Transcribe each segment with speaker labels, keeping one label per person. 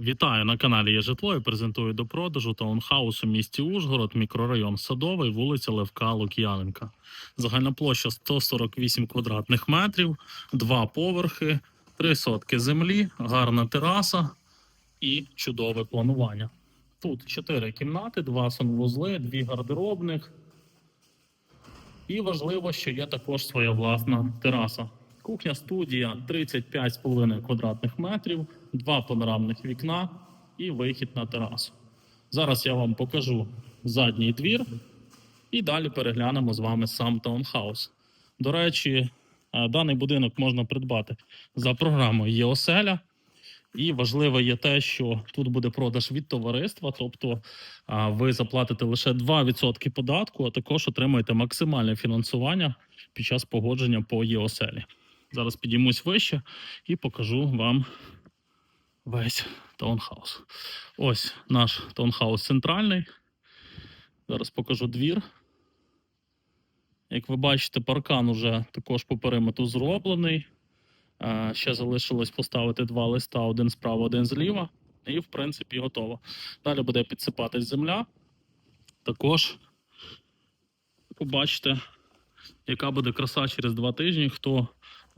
Speaker 1: Вітаю на каналі Є житло і презентую до продажу таунхаус у місті Ужгород, мікрорайон Садовий, вулиця Левка Лук'яненка. Загальна площа 148 квадратних метрів, два поверхи, три сотки землі, гарна тераса і чудове планування. Тут чотири кімнати, два санвузли, дві гардеробних. І важливо, що є також своя власна тераса. Кухня студія 35,5 квадратних метрів, два панорамних вікна і вихід на терасу. Зараз я вам покажу задній двір і далі переглянемо з вами сам таунхаус. До речі, е, даний будинок можна придбати за програмою ЄОСЕЛЯ. І важливо є те, що тут буде продаж від товариства, тобто ви заплатите лише 2% податку, а також отримаєте максимальне фінансування під час погодження по ЄОСЕЛі. Зараз підіймусь вище і покажу вам весь таунхаус. Ось наш таунхаус центральний. Зараз покажу двір. Як ви бачите, паркан уже також по периметру зроблений. Ще залишилось поставити два листа: один справа, один зліва. І, в принципі, готово. Далі буде підсипатись земля. Також побачите, яка буде краса через два тижні. Хто,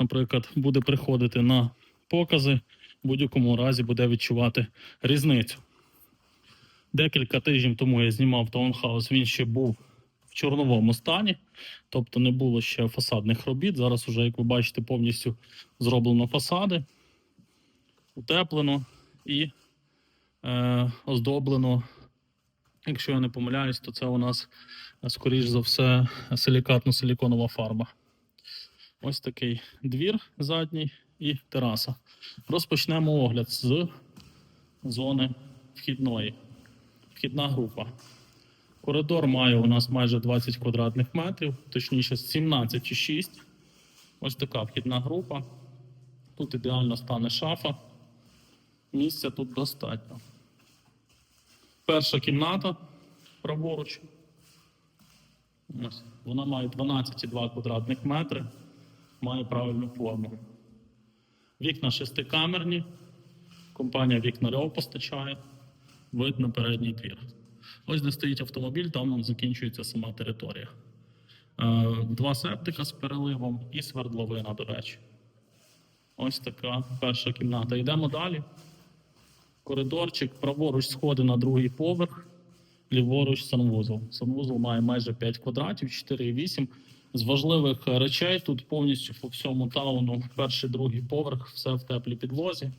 Speaker 1: наприклад, буде приходити на покази, в будь-якому разі буде відчувати різницю. Декілька тижнів тому я знімав таунхаус, він ще був в чорновому стані, тобто не було ще фасадних робіт. Зараз, уже, як ви бачите, повністю зроблено фасади, утеплено і е, оздоблено. Якщо я не помиляюсь, то це у нас, е, скоріш за все, силікатно-силіконова фарба. Ось такий двір задній і тераса. Розпочнемо огляд з зони вхідної. Вхідна група. Коридор має у нас майже 20 квадратних метрів, точніше 17,6. Ось така вхідна група. Тут ідеально стане шафа. Місця тут достатньо. Перша кімната праворуч. Вона має 12,2 квадратних метри, має правильну форму. Вікна шестикамерні. Компанія Вікна Рьов постачає. Вид на передній двір. Ось де стоїть автомобіль, там нам закінчується сама територія. Е, Два септика з переливом і свердловина, до речі. Ось така перша кімната. Йдемо далі. Коридорчик, праворуч сходи на другий поверх, ліворуч санвузол. Санвузол має майже 5 квадратів, 4,8. З важливих речей тут повністю по всьому тауну перший, другий поверх, все в теплій підлозі.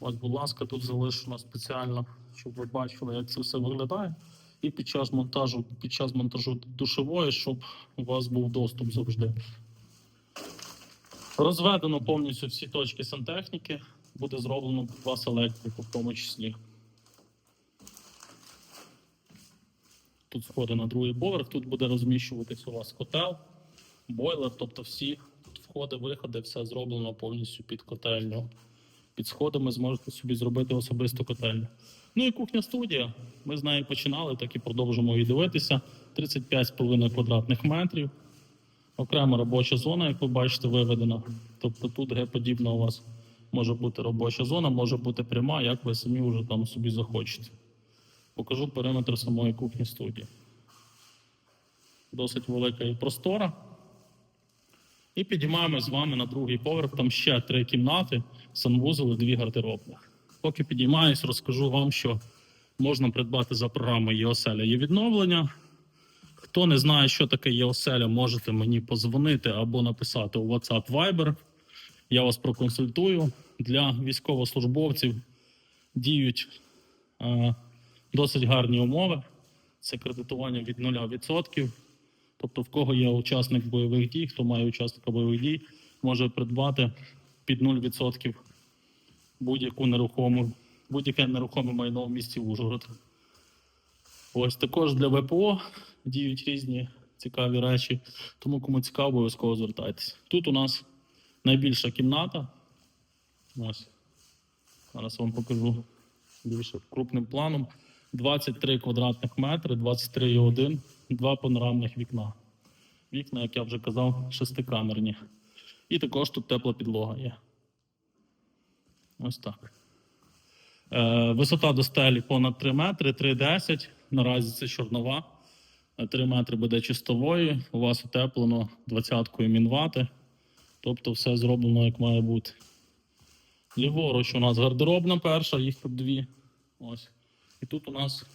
Speaker 1: Ось, будь ласка, тут залишено спеціально, щоб ви бачили, як це все виглядає. І під час монтажу, під час монтажу душової, щоб у вас був доступ завжди. Розведено повністю всі точки сантехніки. Буде зроблено вас електрику, в тому числі. Тут сходи на другий поверх, тут буде розміщуватись у вас котел, бойлер, тобто всі входи, виходи, все зроблено повністю під котельню. Під сходами зможете собі зробити особисту котельню. Ну і кухня студія. Ми з нею починали, так і продовжимо її дивитися. 35,5 квадратних метрів. Окрема робоча зона, як ви бачите, виведена. Тобто тут Г-подібна у вас може бути робоча зона, може бути пряма, як ви самі вже там собі захочете. Покажу периметр самої кухні студії. Досить велика і простора. І підіймаємо з вами на другий поверх. Там ще три кімнати, санвузол і дві гардеробних. Поки підіймаюсь, розкажу вам, що можна придбати за програмою ЄОСЕЛЯ є відновлення. Хто не знає, що таке ЄОСЕЛЯ, можете мені позвонити або написати у WhatsApp Viber. Я вас проконсультую. Для військовослужбовців діють е, досить гарні умови. Це кредитування від 0%. Тобто, в кого є учасник бойових дій, хто має учасника бойових дій, може придбати під 0% будь-яку нерухому, будь-яке нерухоме майно в місті Ужгород. Ось також для ВПО діють різні цікаві речі. Тому кому цікаво, обов'язково звертайтеся. Тут у нас найбільша кімната. Ось. Зараз вам покажу більше крупним планом. 23 квадратних метри, 23,1, два панорамних вікна. Вікна, як я вже казав, шестикамерні. І також тут тепла підлога є. Ось так. Е, висота до стелі понад 3 метри, 3,10. Наразі це чорнова. Е, 3 метри буде чистової. У вас утеплено 20-кою мінвати. Тобто все зроблено як має бути. Ліворуч у нас гардеробна перша, їх тут дві. Ось. І тут у нас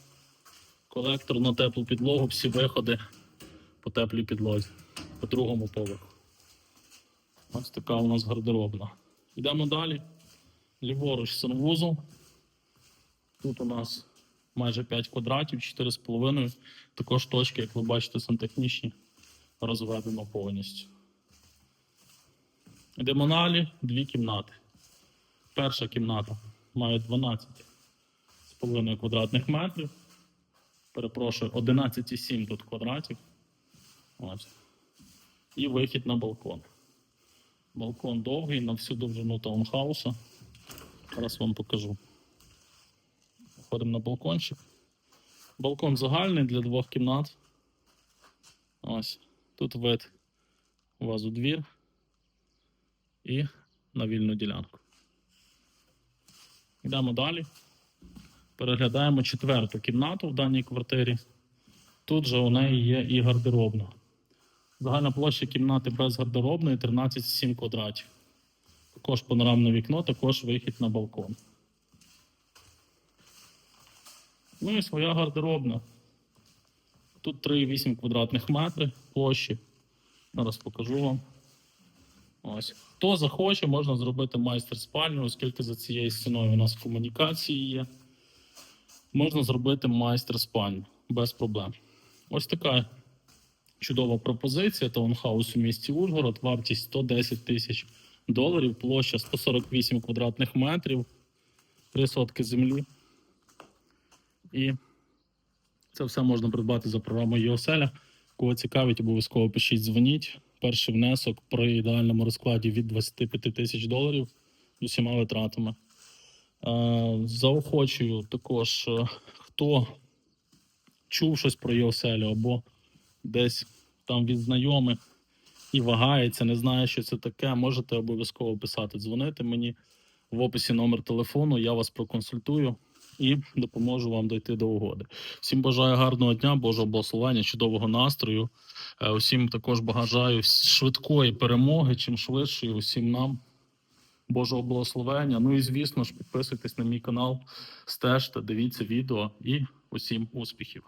Speaker 1: колектор на теплу підлогу, всі виходи по теплій підлозі, по другому поверху. Ось така у нас гардеробна. Йдемо далі. Ліворуч санвузол. Тут у нас майже 5 квадратів, 4,5. Також точки, як ви бачите, сантехнічні, розведено повністю. Йдемо далі, дві кімнати. Перша кімната має 12,5 квадратних метрів. Перепрошую, 11,7 тут квадратів. Ось. І вихід на балкон. Балкон довгий на всю довжину таунхауса. Зараз вам покажу. Виходимо на балкончик. Балкон загальний для двох кімнат. Ось. Тут вид у вас у двір і на вільну ділянку. Йдемо далі. Переглядаємо четверту кімнату в даній квартирі. Тут же у неї є і гардеробна. Загальна площа кімнати без гардеробної 13,7 квадратів. Також панорамне вікно, також вихід на балкон. Ну і своя гардеробна. Тут 3,8 квадратних метри площі. Зараз покажу вам. Ось. Хто захоче, можна зробити майстер спальню, оскільки за цією стіною у нас комунікації є. Можна зробити майстер спальню без проблем. Ось така чудова пропозиція. Таунхаус у місті Ужгород, вартість 110 тисяч доларів, площа 148 квадратних метрів, 3 сотки землі. І це все можна придбати за програмою ЄОСЕЛЯ. Кого цікавить, обов'язково пишіть, дзвоніть. Перший внесок при ідеальному розкладі від 25 тисяч доларів з усіма витратами. Е, Заохочую також, е, хто чув щось про ЄОСЕЛю або десь там від знайомих і вагається, не знає, що це таке, можете обов'язково писати, дзвонити мені в описі номер телефону, я вас проконсультую і допоможу вам дойти до угоди. Всім бажаю гарного дня, Божого благословення, чудового настрою. Е, Усім також бажаю швидкої перемоги, чим швидше, усім нам. Божого благословення. Ну і звісно ж, підписуйтесь на мій канал, стежте, дивіться відео і усім успіхів.